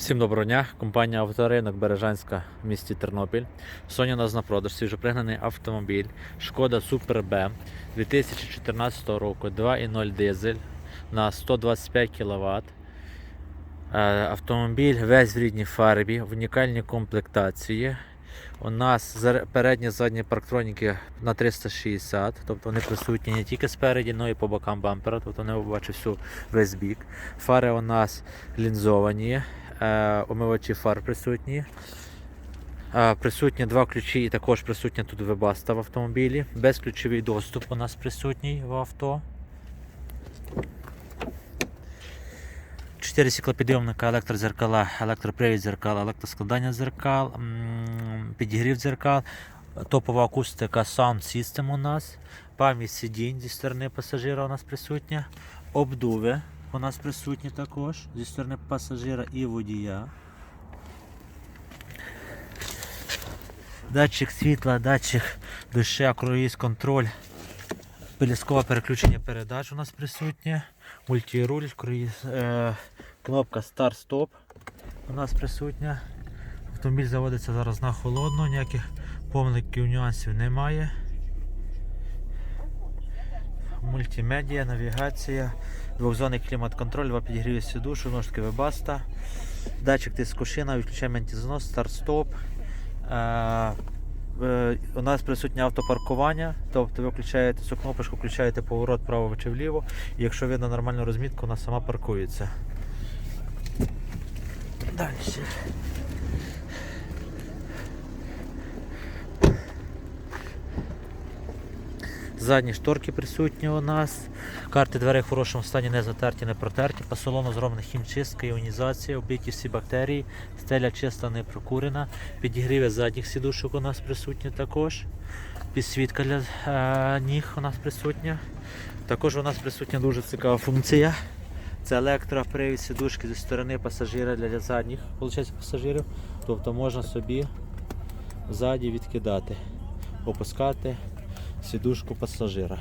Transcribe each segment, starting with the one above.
Всім доброго дня. Компанія Авторинок Бережанська в місті Тернопіль. Соня у нас на продаж свіжопригнаний автомобіль Шкода Супер Б 2014 року 2.0 дизель на 125 кВт. Автомобіль весь в рідній фарбі, в унікальній комплектації. У нас передні задні парктроніки на 360, тобто вони присутні не тільки спереді, але й по бокам бампера, тобто вони бачать всю весь бік. Фари у нас лінзовані, е, омивачі фар присутні. Е, Присутні два ключі і також присутня тут вебаста в автомобілі. Безключовий доступ у нас присутній в авто. 4 стеклопідйомника, електрозеркала, електропривід зеркал, електроскладання зеркал, підігрів дзеркал, топова акустика Sound System у нас, пам'ять сидінь зі сторони пасажира у нас присутня, обдуви у нас присутні також зі сторони пасажира і водія. Датчик світла, датчик дощу, круїз контроль, пиліскове переключення передач у нас присутнє, мультируль, круїз, е, кнопка старт-стоп у нас присутня. Автомобіль заводиться зараз на холодну, ніяких помилків, нюансів немає. Мультимедіа, навігація, двохзонний клімат-контроль, два підігріві сидушу, ножки вебаста, датчик тиску шина, відключаємо антизнос, старт-стоп. Е, у нас присутнє автопаркування, тобто ви включаєте цю кнопочку, включаєте поворот вправо чи вліво, і якщо видно нормальну розмітку, вона сама паркується. Далі. Задні шторки присутні у нас. Карти дверей в хорошому стані не затерті, не протерті. По салону зроблена хімчистка, іонізація, вбиті всі бактерії, стеля чиста, не прокурена. Підігріви задніх сідушок у нас присутні також. Підсвітка для е, ніг у нас присутня. Також у нас присутня дуже цікава функція. Це електропривід сідушки зі сторони пасажира для задніх виходить, пасажирів. Тобто можна собі ззаді відкидати, опускати сідушку пасажира.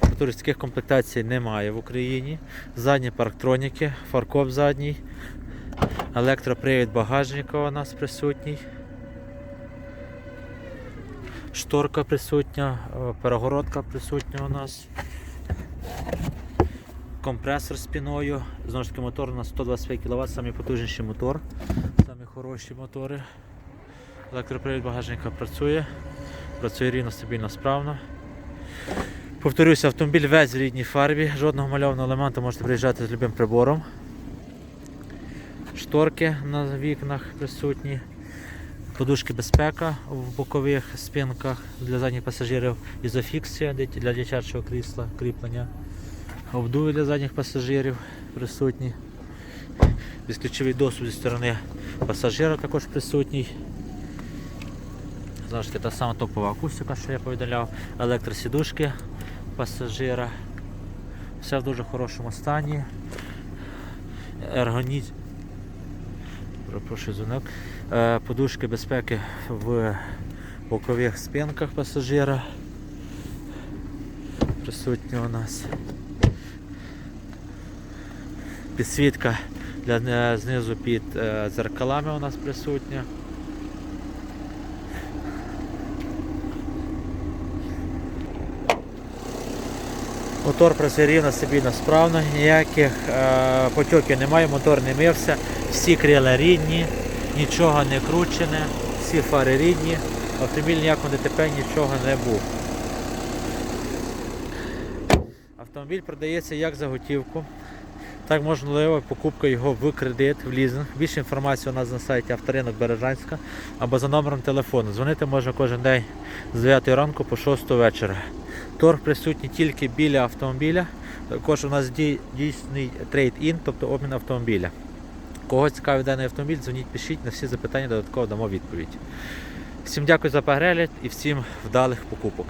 Повторюсь, таких комплектацій немає в Україні. Задні парктроніки, фаркоп задній, електропривід багажника у нас присутній. Шторка присутня, е, перегородка присутня у нас. Компресор спіною. Знову ж таки мотор на 125 кВт, потужніший мотор. Самі хороші мотори. Електропривід багажника працює. Працює рівно, стабільно, справно. Повторюся, автомобіль весь в рідній фарбі, жодного мальованого елементу можете приїжджати з любим прибором. Шторки на вікнах присутні. Подушки безпека в бокових спинках для задніх пасажирів, ізофіксія для дитячого крісла, кріплення, обдуви для задніх пасажирів присутні. Безключовий доступ зі сторони пасажира також присутній. Таки, та сама топова акустика, що я повідомляв, електросідушки пасажира. Все в дуже хорошому стані. Ергоні... Прошу дзвінок. Е, Подушки безпеки в бокових спинках пасажира. Присутні у нас. Підсвітка для е, знизу під е, дзеркалами у нас присутня. Мотор працює рівно, стабільно, справно, ніяких е, потьоків немає, мотор не мився, всі крила рідні, нічого не кручене, всі фари рідні, автомобіль ніякого ДТП нічого не був. Автомобіль продається як за готівку, так можливо покупка його в кредит, в лізинг. Більше інформації у нас на сайті авторинок Бережанська або за номером телефону. Дзвонити можна кожен день з 9 ранку по 6 вечора. Торг присутній тільки біля автомобіля. Також у нас дійсний трейд-ін, тобто обмін автомобіля. Кого цікавий даний автомобіль, дзвоніть, пишіть на всі запитання, додатково дамо відповідь. Всім дякую за перегляд і всім вдалих покупок.